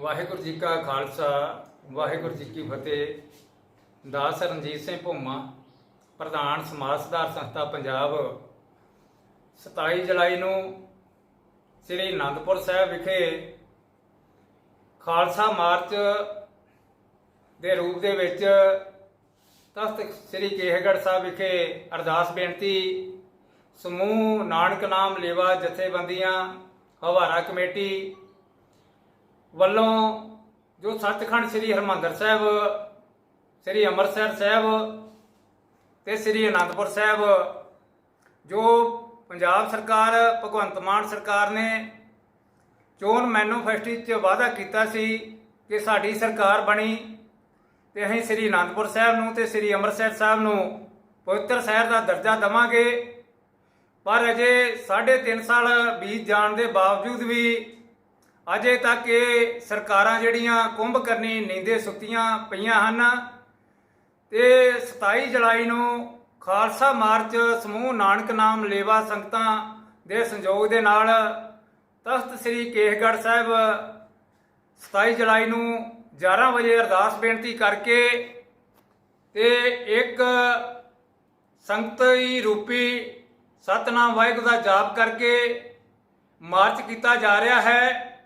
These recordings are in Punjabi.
ਵਾਹਿਗੁਰੂ ਜੀ ਕਾ ਖਾਲਸਾ, ਵਾਹਿਗੁਰੂ ਜੀ ਕੀ ਫਤਿਹ। ਦਾਸ ਰਣਜੀਤ ਸਿੰਘ ਭੁੰਮਾ, ਪ੍ਰਧਾਨ ਸਮਾਜ ਸੁਧਾਰ ਸੰਸਥਾ ਪੰਜਾਬ 27 ਜੁਲਾਈ ਨੂੰ ਸ੍ਰੀ ਅਨੰਦਪੁਰ ਸਾਹਿਬ ਵਿਖੇ ਖਾਲਸਾ ਮਾਰਚ ਦੇ ਰੂਪ ਦੇ ਵਿੱਚ ਤਖਤ ਸ੍ਰੀ ਕੇਹਗੜ੍ਹ ਸਾਹਿਬ ਵਿਖੇ ਅਰਦਾਸ ਬੇਨਤੀ, ਸਮੂਹ ਨਾਨਕ ਨਾਮ ਲੇਵਾ ਜਥੇਬੰਦੀਆਂ, ਹਵਾਰਾ ਕਮੇਟੀ ਵੱਲੋਂ ਜੋ ਸੱਚਖੰਡ ਸ੍ਰੀ ਹਰਮੰਦਰ ਸਾਹਿਬ, ਸ੍ਰੀ ਅੰਮ੍ਰਿਤਸਰ ਸਾਹਿਬ ਤੇ ਸ੍ਰੀ ਅਨੰਦਪੁਰ ਸਾਹਿਬ, ਜੋ ਪੰਜਾਬ ਸਰਕਾਰ, ਭਗਵੰਤ ਮਾਨ ਸਰਕਾਰ ਨੇ ਚੋਣ ਮੈਨੂਫੈਸਟੋ 'ਚ ਵਾਅਦਾ ਕੀਤਾ ਸੀ ਕਿ ਸਾਡੀ ਸਰਕਾਰ ਬਣੀ ਤੇ ਅਸੀਂ ਸ੍ਰੀ ਅਨੰਦਪੁਰ ਸਾਹਿਬ ਨੂੰ ਤੇ ਸ੍ਰੀ ਅੰਮ੍ਰਿਤਸਰ ਸਾਹਿਬ ਨੂੰ ਪਵਿੱਤਰ ਸ਼ਹਿਰ ਦਾ ਦਰਜਾ ਦਵਾਂਗੇ। ਪਰ ਅਜੇ 3.5 ਸਾਲ ਬੀਤ ਜਾਣ ਦੇ ਬਾਵਜੂਦ ਵੀ ਅਜੇ ਤੱਕ ਇਹ ਸਰਕਾਰਾਂ ਜਿਹੜੀਆਂ ਕੁੰਭ ਕਰਨੀ ਨੀਂਦੇ ਸੁੱਤੀਆਂ ਪਈਆਂ ਹਨ ਤੇ 27 ਜੁਲਾਈ ਨੂੰ ਖਾਲਸਾ ਮਾਰਚ ਸਮੂਹ ਨਾਨਕ ਨਾਮ ਲੇਵਾ ਸੰਗਤਾਂ ਦੇ ਸੰਯੋਗ ਦੇ ਨਾਲ ਤਖਤ ਸ੍ਰੀ ਕੇਹਗੜ੍ਹ ਸਾਹਿਬ 27 ਜੁਲਾਈ ਨੂੰ 11 ਵਜੇ ਅਰਦਾਸ ਬੇਨਤੀ ਕਰਕੇ ਤੇ ਇੱਕ ਸੰਗਤੀ ਰੂਪੀ ਸਤਨਾਮ ਵਾਹਿਗੁਰੂ ਦਾ ਜਾਪ ਕਰਕੇ ਮਾਰਚ ਕੀਤਾ ਜਾ ਰਿਹਾ ਹੈ।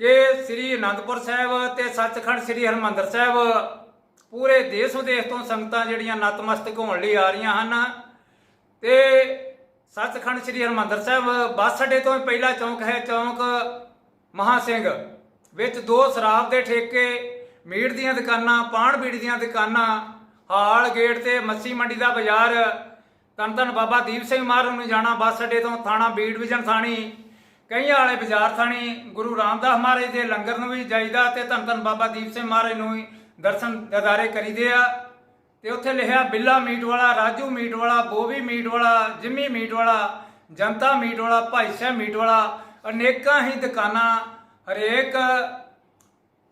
ਕਿ ਸ੍ਰੀ ਅਨੰਦਪੁਰ ਸਾਹਿਬ ਤੇ ਸੱਚਖੰਡ ਸ੍ਰੀ ਹਰਮੰਦਰ ਸਾਹਿਬ ਪੂਰੇ ਦੇਸ਼ ਵਿਦੇਸ਼ ਤੋਂ ਸੰਗਤਾਂ ਜਿਹੜੀਆਂ ਨਤਮਸਤਕ ਹੋਣ ਲਈ ਆ ਰਹੀਆਂ ਹਨ ਤੇ ਸੱਚਖੰਡ ਸ੍ਰੀ ਹਰਮੰਦਰ ਸਾਹਿਬ ਬੱਸ ਅੱਡੇ ਤੋਂ ਪਹਿਲਾ ਚੌਂਕ ਹੈ ਚੌਂਕ ਮਹਾ ਸਿੰਘ, ਵਿੱਚ ਦੋ ਸ਼ਰਾਬ ਦੇ ਠੇਕੇ, ਮੀਟ ਦੀਆਂ ਦੁਕਾਨਾਂ, ਪਾਣ ਬੀੜ ਦੀਆਂ ਦੁਕਾਨਾਂ, ਹਾਲ ਗੇਟ ਤੇ ਮੱਛੀ ਮੰਡੀ ਦਾ ਬਾਜ਼ਾਰ ਧੰਨ ਬਾਬਾ ਦੀਪ ਸਿੰਘ ਮਹਾਰਾਜ ਨੂੰ ਜਾਣਾ ਬੱਸ ਅੱਡੇ ਤੋਂ, ਥਾਣਾ ਬੀ ਡਿਵੀਜ਼ਨ ਥਾਣੀ। ਕਈਆਂ ਵਾਲੇ ਬਾਜ਼ਾਰ ਥਾਣੀ ਗੁਰੂ ਰਾਮਦਾਸ ਮਹਾਰਾਜ ਦੇ ਲੰਗਰ ਨੂੰ ਵੀ ਜਾਈਦਾ ਤੇ ਧੰਨ ਧੰਨ ਬਾਬਾ ਦੀਪ ਸਿੰਘ ਮਹਾਰਾਜ ਨੂੰ ਵੀ ਦਰਸ਼ਨ ਦਿਦਾਰੇ ਕਰੀਦੇ ਆ। ਤੇ ਉੱਥੇ ਲਿਖਿਆ, ਬਿੱਲਾ ਮੀਟ ਵਾਲਾ, ਰਾਜੂ ਮੀਟ ਵਾਲਾ, ਬੋਵੀ ਮੀਟ ਵਾਲਾ, ਜਿੰਮੀ ਮੀਟ ਵਾਲਾ, ਜਨਤਾ ਮੀਟ ਵਾਲਾ, ਭਾਈ ਸਾਹਿਬ ਮੀਟ ਵਾਲਾ, ਅਨੇਕਾਂ ਹੀ ਦੁਕਾਨਾਂ, ਹਰੇਕ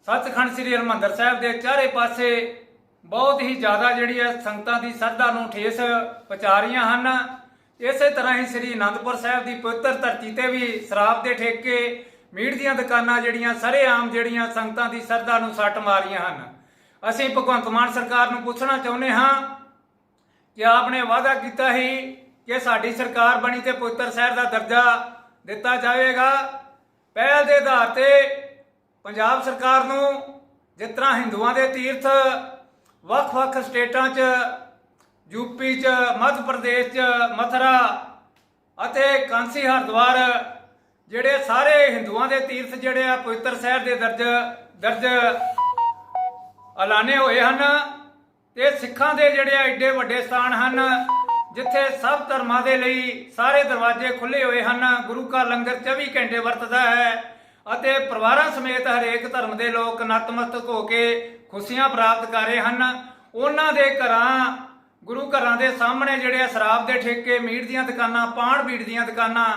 ਸੱਚਖੰਡ ਸ੍ਰੀ ਹਰਮੰਦਰ ਸਾਹਿਬ ਦੇ ਚਾਰੇ ਪਾਸੇ ਬਹੁਤ ਹੀ ਜ਼ਿਆਦਾ ਜਿਹੜੀ ਹੈ ਸੰਗਤਾਂ ਦੀ ਸਰਧਾ ਨੂੰ ਠੇਸ ਪਹੁੰਚਾ ਰਹੀਆਂ ਹਨ। ਇਸੇ ਤਰ੍ਹਾਂ ਹੀ ਸ੍ਰੀ ਅਨੰਦਪੁਰ ਸਾਹਿਬ ਦੀ ਪਵਿੱਤਰ ਧਰਤੀ ਤੇ ਵੀ ਸ਼ਰਾਬ ਦੇ ਠੇਕੇ, ਮੀਟ ਦੀਆਂ ਦੁਕਾਨਾਂ ਜਿਹੜੀਆਂ ਸਾਰੇ ਆਮ ਜਿਹੜੀਆਂ ਸੰਗਤਾਂ ਦੀ ਸਰਧਾ ਨੂੰ ਸੱਟ ਮਾਰੀਆਂ ਹਨ। ਅਸੀਂ ਭਗਵੰਤ ਮਾਨ ਸਰਕਾਰ ਨੂੰ ਪੁੱਛਣਾ ਚਾਹੁੰਦੇ ਹਾਂ ਕਿ ਆਪਨੇ ਵਾਅਦਾ ਕੀਤਾ ਸੀ ਕਿ ਸਾਡੀ ਸਰਕਾਰ ਬਣੀ ਤੇ ਪਵਿੱਤਰ ਸ਼ਹਿਰ ਦਾ ਦਰਜਾ ਦਿੱਤਾ ਜਾਵੇਗਾ। ਪਹਿਲ ਦੇ ਆਧਾਰ ਤੇ ਪੰਜਾਬ ਸਰਕਾਰ ਨੂੰ ਜਿਸ ਤਰ੍ਹਾਂ ਹਿੰਦੂਆਂ ਦੇ ਤੀਰਥ ਵੱਖ-ਵੱਖ ਸਟੇਟਾਂ 'ਚ ਯੂਪੀ 'ਚ, ਮੱਧ ਪ੍ਰਦੇਸ਼ 'ਚ, ਮਥਰਾ ਅਤੇ ਕਾਂਸੀ ਹਰਿਦੁਆਰ, ਜਿਹੜੇ ਸਾਰੇ ਹਿੰਦੂਆਂ ਦੇ ਤੀਰਥ ਜਿਹੜੇ ਆ, ਪਵਿੱਤਰ ਸ਼ਹਿਰ ਦੇ ਦਰਜ ਦਰਜ ਐਲਾਨੇ ਹੋਏ ਹਨ ਤੇ ਸਿੱਖਾਂ ਦੇ ਜਿਹੜੇ ਐਡੇ ਵੱਡੇ ਸਥਾਨ ਹਨ, ਜਿੱਥੇ ਸਭ ਧਰਮਾਂ ਦੇ ਲਈ ਸਾਰੇ ਦਰਵਾਜ਼ੇ ਖੁੱਲੇ ਹੋਏ ਹਨ। ਗੁਰੂ ਕਾ ਲੰਗਰ 24 ਘੰਟੇ ਵਰਤਦਾ ਹੈ ਅਤੇ ਪਰਿਵਾਰਾਂ ਸਮੇਤ ਹਰੇਕ ਧਰਮ ਦੇ ਲੋਕ ਨਤਮਸਤਕ ਹੋ ਕੇ ਖੁਸ਼ੀਆਂ ਪ੍ਰਾਪਤ ਕਰ ਰਹੇ ਹਨ। ਉਹਨਾਂ ਦੇ ਘਰਾਂ ਗੁਰੂ ਘਰਾਂ ਦੇ ਸਾਹਮਣੇ ਜਿਹੜੇ ਆ ਸ਼ਰਾਬ ਦੇ ਠੇਕੇ, ਮੀਟ ਦੀਆਂ ਦੁਕਾਨਾਂ, ਪਾਣ ਬੀੜ ਦੀਆਂ ਦੁਕਾਨਾਂ,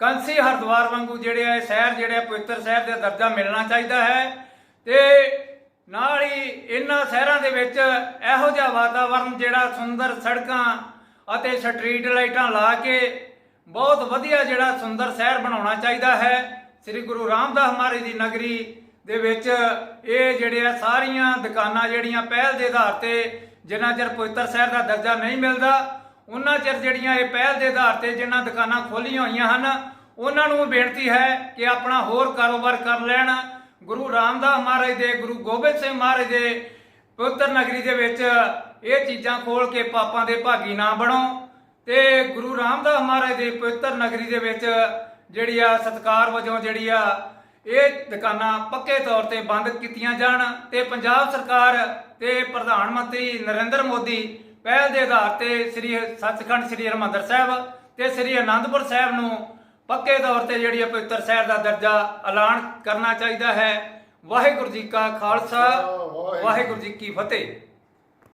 ਕੰਸੀ ਹਰਿਦੁਆਰ ਵਾਂਗੂ ਜਿਹੜੇ ਆ ਇਹ ਸ਼ਹਿਰ ਜਿਹੜੇ ਪਵਿੱਤਰ ਸ਼ਹਿਰ ਦਾ ਦਰਜਾ ਮਿਲਣਾ ਚਾਹੀਦਾ ਹੈ। ਤੇ ਨਾਲ ਹੀ ਇਹਨਾਂ ਸ਼ਹਿਰਾਂ ਦੇ ਵਿੱਚ ਇਹੋ ਜਿਹਾ ਵਾਤਾਵਰਣ ਜਿਹੜਾ ਸੁੰਦਰ ਸੜਕਾਂ ਅਤੇ ਸਟਰੀਟ ਲਾਈਟਾਂ ਲਾ ਕੇ ਬਹੁਤ ਵਧੀਆ ਜਿਹੜਾ ਸੁੰਦਰ ਸ਼ਹਿਰ ਬਣਾਉਣਾ ਚਾਹੀਦਾ ਹੈ। ਸ੍ਰੀ ਗੁਰੂ ਰਾਮਦਾਸ ਮਹਾਰਾਜ ਦੀ ਨਗਰੀ ਦੇ ਵਿੱਚ ਇਹ ਜਿਹੜੇ ਆ ਸਾਰੀਆਂ ਦੁਕਾਨਾਂ ਜਿਹੜੀਆਂ ਪਹਿਲ ਦੇ ਆਧਾਰ ਤੇ ਜਿੰਨਾ ਚਿਰ ਪਵਿੱਤਰ ਸ਼ਹਿਰ ਦਾ ਦਰਜਾ ਨਹੀਂ ਮਿਲਦਾ ਉਹਨਾਂ ਚਿਰ ਜਿਹੜੀਆਂ ਇਹ ਪਹਿਲ ਦੇ ਆਧਾਰ ਤੇ ਜਿਨ੍ਹਾਂ ਦੁਕਾਨਾਂ ਖੋਲੀਆਂ ਹੋਈਆਂ ਹਨ ਉਹਨਾਂ ਨੂੰ ਬੇਨਤੀ ਹੈ ਕਿ ਆਪਣਾ ਹੋਰ ਕਾਰੋਬਾਰ ਕਰ ਲੈਣ। ਗੁਰੂ ਰਾਮਦਾਸ ਮਹਾਰਾਜ ਦੇ, ਗੁਰੂ ਗੋਬਿੰਦ ਸਿੰਘ ਮਹਾਰਾਜ ਦੇ ਪਵਿੱਤਰ ਨਗਰੀ ਦੇ ਵਿੱਚ ਇਹ ਚੀਜ਼ਾਂ ਖੋਲ ਕੇ ਪਾਪਾਂ ਦੇ ਭਾਗੀ ਨਾ ਬਣੋ। ਤੇ ਗੁਰੂ ਰਾਮਦਾਸ ਮਹਾਰਾਜ ਦੇ ਪਵਿੱਤਰ ਨਗਰੀ ਦੇ ਵਿੱਚ ਜਿਹੜੀ ਆ ਸਤਕਾਰ ਵਜੋਂ ਜਿਹੜੀ ਆ ਇਹ ਦੁਕਾਨਾਂ ਪੱਕੇ ਤੌਰ ਤੇ ਬੰਦ ਕੀਤੀਆਂ ਜਾਣ ਤੇ ਪੰਜਾਬ ਸਰਕਾਰ ਤੇ ਪ੍ਰਧਾਨ ਮੰਤਰੀ ਨਰਿੰਦਰ ਮੋਦੀ ਪਹਿਲ ਦੇ ਆਧਾਰ ਤੇ ਸ੍ਰੀ ਸੱਚਖੰਡ ਸ੍ਰੀ ਹਰਿਮੰਦਰ ਸਾਹਿਬ ਤੇ ਸ੍ਰੀ ਅਨੰਦਪੁਰ ਸਾਹਿਬ ਨੂੰ ਪੱਕੇ ਤੌਰ ਤੇ ਜਿਹੜੀ ਪਵਿੱਤਰ ਸ਼ਹਿਰ ਦਾ ਦਰਜਾ ਐਲਾਨ ਕਰਨਾ ਚਾਹੀਦਾ ਹੈ। ਵਾਹਿਗੁਰੂ ਜੀ ਕਾ ਖਾਲਸਾ ਵਾਹਿਗੁਰੂ ਜੀ ਕੀ ਫਤਿਹ।